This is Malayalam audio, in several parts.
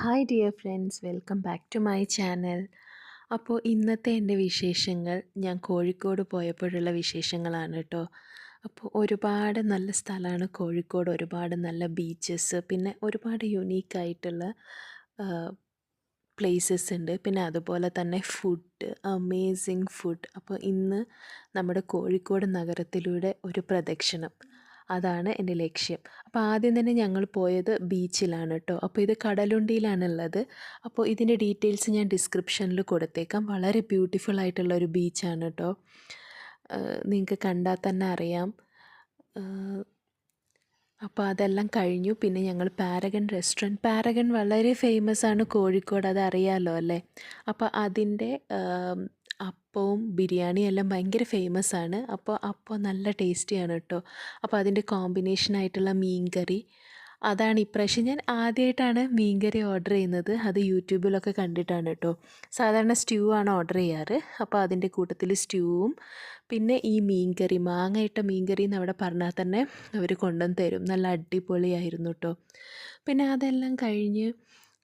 Hi dear friends welcome back to my channel അപ്പോൾ ഇന്നത്തെ എന്റെ വിശേഷങ്ങൾ ഞാൻ കോഴിക്കോട് പോയപ്പോഴുള്ള വിശേഷങ്ങളാണ് കേട്ടോ. അപ്പോൾ ഒരുപാട് നല്ല സ്ഥലമാണ് കോഴിക്കോട്. ഒരുപാട് നല്ല ബീച്ചസ് പിന്നെ ഒരുപാട് യുണീക്കായിട്ടുള്ള പ്ലേസസ് ഉണ്ട്. പിന്നെ അതുപോലെ തന്നെ ഫുഡ് അമേസിങ് ഫുഡ് അപ്പോൾ ഇന്ന് നമ്മുടെ കോഴിക്കോട് നഗരത്തിലൂടെ ഒരു പ്രദക്ഷിണം. അതാണ് എന്റെ ലക്ഷ്യം. അപ്പോൾ ആദ്യം തന്നെ ഞങ്ങൾ പോയത് ബീച്ചിലാണ് കേട്ടോ. അപ്പോൾ ഇത് കടലുണ്ടിയിലാണുള്ളത്. അപ്പോൾ ഇതിന്റെ ഡീറ്റെയിൽസ് ഞാൻ ഡിസ്ക്രിപ്ഷനിൽ കൊടുത്തേക്കാം. വളരെ ബ്യൂട്ടിഫുൾ ആയിട്ടുള്ള ഒരു ബീച്ചാണ് കേട്ടോ. നിങ്ങൾക്ക് കണ്ടാൽ തന്നെ അറിയാം. അപ്പോൾ അതെല്ലാം കഴിഞ്ഞു. പിന്നെ ഞങ്ങൾ പാരഗൺ റെസ്റ്റോറന്റ്. പാരഗൺ വളരെ ഫേമസ് ആണ് കോഴിക്കോട് അത് അറിയാമല്ലോ അല്ലേ? അപ്പോൾ അതിന്റെ അപ്പവും ബിരിയാണിയും എല്ലാം ഭയങ്കര ഫേമസ് ആണ് അപ്പോൾ അപ്പം നല്ല ടേസ്റ്റിയാണ് കേട്ടോ. അപ്പോൾ അതിന്റെ കോമ്പിനേഷനായിട്ടുള്ള മീൻ കറി അതാണ് ഇപ്രാവശ്യം ഞാൻ ആദ്യമായിട്ടാണ് മീൻകറി ഓർഡർ ചെയ്യുന്നത്. അത് യൂട്യൂബിലൊക്കെ കണ്ടിട്ടാണ് കേട്ടോ. സാധാരണ സ്റ്റ്യൂ ആണ് ഓർഡർ ചെയ്യാറ്. അപ്പോൾ അതിന്റെ കൂട്ടത്തിൽ സ്റ്റ്യൂവും പിന്നെ ഈ മീൻകറി മാങ്ങയിട്ട മീൻ മീൻകറി എന്ന് അവിടെ പറഞ്ഞാൽ തന്നെ അവർ കൊണ്ടുവന്ന് തരും. നല്ല അടിപൊളിയായിരുന്നു കേട്ടോ. പിന്നെ അതെല്ലാം കഴിഞ്ഞ്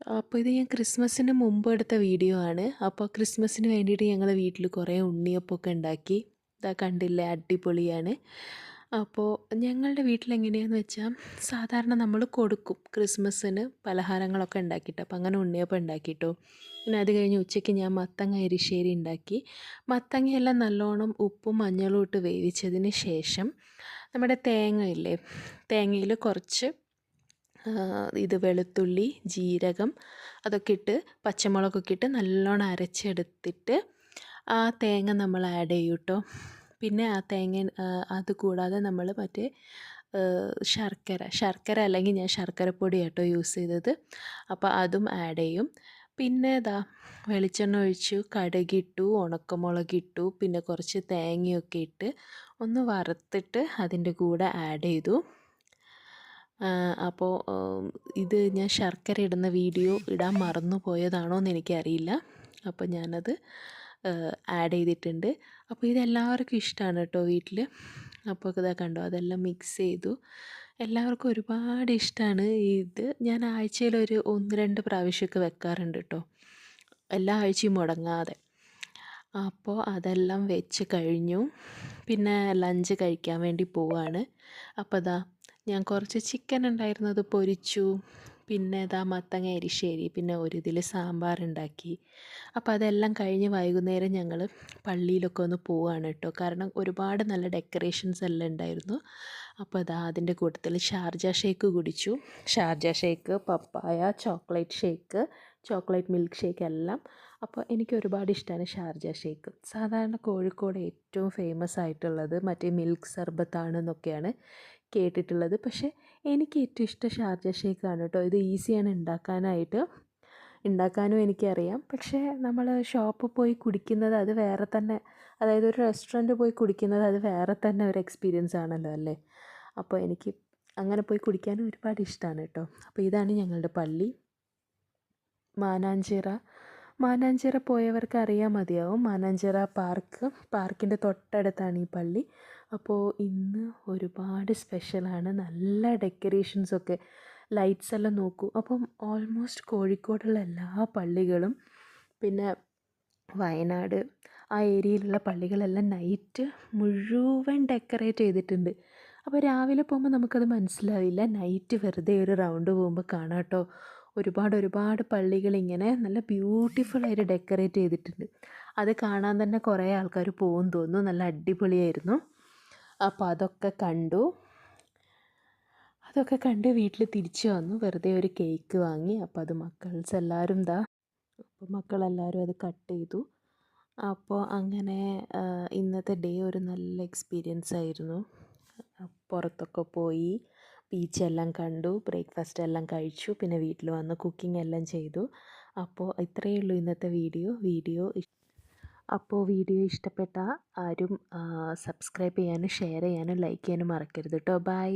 അപ്പോൾ ഇത് ഞാൻ ക്രിസ്മസിന് മുമ്പ് എടുത്ത വീഡിയോ ആണ്. അപ്പോൾ ക്രിസ്മസിന് വേണ്ടിയിട്ട് ഞങ്ങൾ വീട്ടിൽ കുറേ ഉണ്ണിയപ്പമൊക്കെ ഉണ്ടാക്കി. ഇതാ കണ്ടില്ലേ അടിപൊളിയാണ്. അപ്പോൾ ഞങ്ങളുടെ വീട്ടിൽ എങ്ങനെയാണെന്ന് വെച്ചാൽ സാധാരണ നമ്മൾ കൊടുക്കും ക്രിസ്മസിന് പലഹാരങ്ങളൊക്കെ ഉണ്ടാക്കിയിട്ട്. അപ്പോൾ അങ്ങനെ ഉണ്ണിയപ്പം ഉണ്ടാക്കിയിട്ടോ പിന്നെ അത് കഴിഞ്ഞ് ഉച്ചയ്ക്ക് ഞാൻ മത്തങ്ങ എരിശ്ശേരി ഉണ്ടാക്കി. മത്തങ്ങയെല്ലാം നല്ലോണം ഉപ്പും മഞ്ഞളും ഇട്ട് വേവിച്ചതിന് ശേഷം നമ്മുടെ തേങ്ങയില്ലേ തേങ്ങയിൽ കുറച്ച് ഇത് വെളുത്തുള്ളി ജീരകം അതൊക്കെ ഇട്ട് പച്ചമുളകൊക്കെ ഇട്ട് നല്ലോണം അരച്ചെടുത്തിട്ട് ആ തേങ്ങ നമ്മൾ ആഡ് ചെയ്യും കേട്ടോ പിന്നെ ആ തേങ്ങ അത് കൂടാതെ നമ്മൾ മറ്റേ ശർക്കര ശർക്കര അല്ലെങ്കിൽ ഞാൻ ശർക്കരപ്പൊടി കേട്ടോ യൂസ് ചെയ്തത്. അപ്പോൾ അതും ആഡ് ചെയ്യും. പിന്നെ ഇതാ വെളിച്ചെണ്ണ ഒഴിച്ചു കടുകിട്ടു ഉണക്കമുളകിട്ടു പിന്നെ കുറച്ച് തേങ്ങയൊക്കെ ഇട്ട് ഒന്ന് വറുത്തിട്ട് അതിന്റെ കൂടെ ആഡ് ചെയ്തു. അപ്പോൾ ഇത് ഞാൻ ശർക്കര ഇടുന്ന വീഡിയോ ഇടാൻ മറന്നു പോയതാണോ എന്ന് എനിക്കറിയില്ല. അപ്പോൾ ഞാനത് ആഡ് ചെയ്തിട്ടുണ്ട്. അപ്പോൾ ഇതെല്ലാവർക്കും ഇഷ്ടമാണ് കേട്ടോ വീട്ടിൽ അപ്പോൾ ഇതാ കണ്ടോ അതെല്ലാം മിക്സ് ചെയ്തു. എല്ലാവർക്കും ഒരുപാട് ഇഷ്ടമാണ് ഇത്. ഞാൻ ആഴ്ചയിൽ ഒരു ഒന്ന് രണ്ട് പ്രാവശ്യമൊക്കെ വെക്കാറുണ്ട് കേട്ടോ. എല്ലാ ആഴ്ചയും മുടങ്ങാതെ. അപ്പോൾ അതെല്ലാം വെച്ച് കഴിഞ്ഞു. പിന്നെ ലഞ്ച് കഴിക്കാൻ വേണ്ടി പോവാണ്. അപ്പോൾ അതാ ഞാൻ കുറച്ച് ചിക്കൻ ഉണ്ടായിരുന്നത് പൊരിച്ചു. പിന്നെ ഇതാ മത്തങ്ങ എരിശ്ശേരി പിന്നെ ഒരു ഇതിൽ സാമ്പാർ ഉണ്ടാക്കി. അപ്പോൾ അതെല്ലാം കഴിഞ്ഞ് വൈകുന്നേരം ഞങ്ങൾ പള്ളിയിലൊക്കെ ഒന്ന് പോവുകയാണ് കേട്ടോ കാരണം ഒരുപാട് നല്ല ഡെക്കറേഷൻസ് എല്ലാം ഉണ്ടായിരുന്നു. അപ്പോൾ അതാ അതിന്റെ കൂട്ടത്തിൽ ഷാർജ ഷേക്ക് കുടിച്ചു. Sharjah shake papaya chocolate shake chocolate milk shake എല്ലാം. അപ്പോൾ എനിക്ക് ഒരുപാട് ഇഷ്ടമാണ് ഷാർജ ഷേക്ക്. സാധാരണ കോഴിക്കോട് ഏറ്റവും ഫേമസ് ആയിട്ടുള്ളത് മറ്റേ മിൽക്ക് സർബത്താണെന്നൊക്കെയാണ് കേട്ടിട്ടുള്ളത്. പക്ഷേ എനിക്ക് ഏറ്റവും ഇഷ്ടം ഷാർജ ഷേക്കാണ് കേട്ടോ. ഇത് ഈസിയാണ് ഉണ്ടാക്കാനായിട്ട്. ഉണ്ടാക്കാനും എനിക്കറിയാം. പക്ഷേ നമ്മൾ ഷോപ്പിൽ പോയി കുടിക്കുന്നത് അത് വേറെ തന്നെ അതായത് ഒരു റെസ്റ്റോറന്റ് പോയി കുടിക്കുന്നത് അത് വേറെ തന്നെ ഒരു എക്സ്പീരിയൻസ് ആണല്ലോ അല്ലേ? അപ്പോൾ എനിക്ക് അങ്ങനെ പോയി കുടിക്കാനും ഒരുപാട് ഇഷ്ടമാണ് കേട്ടോ. അപ്പോൾ ഇതാണ് ഞങ്ങളുടെ പള്ളി. മാനാഞ്ചിറ. മാനാഞ്ചിറ പോയവർക്ക് അറിയാൻ മതിയാവും. മാനാഞ്ചിറ പാർക്ക്. പാർക്കിന്റെ തൊട്ടടുത്താണ് ഈ പള്ളി. അപ്പോൾ ഇന്ന് ഒരുപാട് സ്പെഷ്യലാണ്. നല്ല ഡെക്കറേഷൻസൊക്കെ ലൈറ്റ്സ് എല്ലാം നോക്കൂ. അപ്പം ഓൾമോസ്റ്റ് കോഴിക്കോടുള്ള എല്ലാ പള്ളികളും പിന്നെ വയനാട് ആ ഏരിയയിലുള്ള പള്ളികളെല്ലാം നൈറ്റ് മുഴുവൻ ഡെക്കറേറ്റ് ചെയ്തിട്ടുണ്ട്. അപ്പോൾ രാവിലെ പോകുമ്പോൾ നമുക്കത് മനസ്സിലാവില്ല. നൈറ്റ് വെറുതെ ഒരു റൗണ്ട് പോകുമ്പോൾ കാണാം കേട്ടോ. ഒരുപാട് ഒരുപാട് പള്ളികൾ ഇങ്ങനെ നല്ല ബ്യൂട്ടിഫുൾ ആയിട്ട് ഡെക്കറേറ്റ് ചെയ്തിട്ടുണ്ട്. അത് കാണാൻ തന്നെ കുറേ ആൾക്കാർ പോകും തോന്നുന്നു. നല്ല അടിപൊളിയായിരുന്നു. അപ്പോൾ അതൊക്കെ കണ്ടു. അതൊക്കെ കണ്ട് വീട്ടിൽ തിരിച്ചു വന്നു. വെറുതെ ഒരു കേക്ക് വാങ്ങി. അപ്പോൾ അത് മക്കൾസ് എല്ലാവരും ദാ അപ്പോൾ മക്കളെല്ലാവരും അത് കട്ട് ചെയ്തു. അപ്പോൾ അങ്ങനെ ഇന്നത്തെ ഡേ ഒരു നല്ല എക്സ്പീരിയൻസ് ആയിരുന്നു പുറത്തൊക്കെ പോയി. ബീച്ചെല്ലാം കണ്ടു ബ്രേക്ക്ഫാസ്റ്റ് എല്ലാം കഴിച്ചു പിന്നെ വീട്ടിൽ വന്ന് കുക്കിംഗ് എല്ലാം ചെയ്തു. അപ്പോൾ ഇത്രയേ ഉള്ളൂ ഇന്നത്തെ വീഡിയോ വീഡിയോ അപ്പോൾ വീഡിയോ ഇഷ്ടപ്പെട്ട ആരും സബ്സ്ക്രൈബ് ചെയ്യാനും ഷെയർ ചെയ്യാനും ലൈക്ക് ചെയ്യാനും മറക്കരുത് കേട്ടോ ബൈ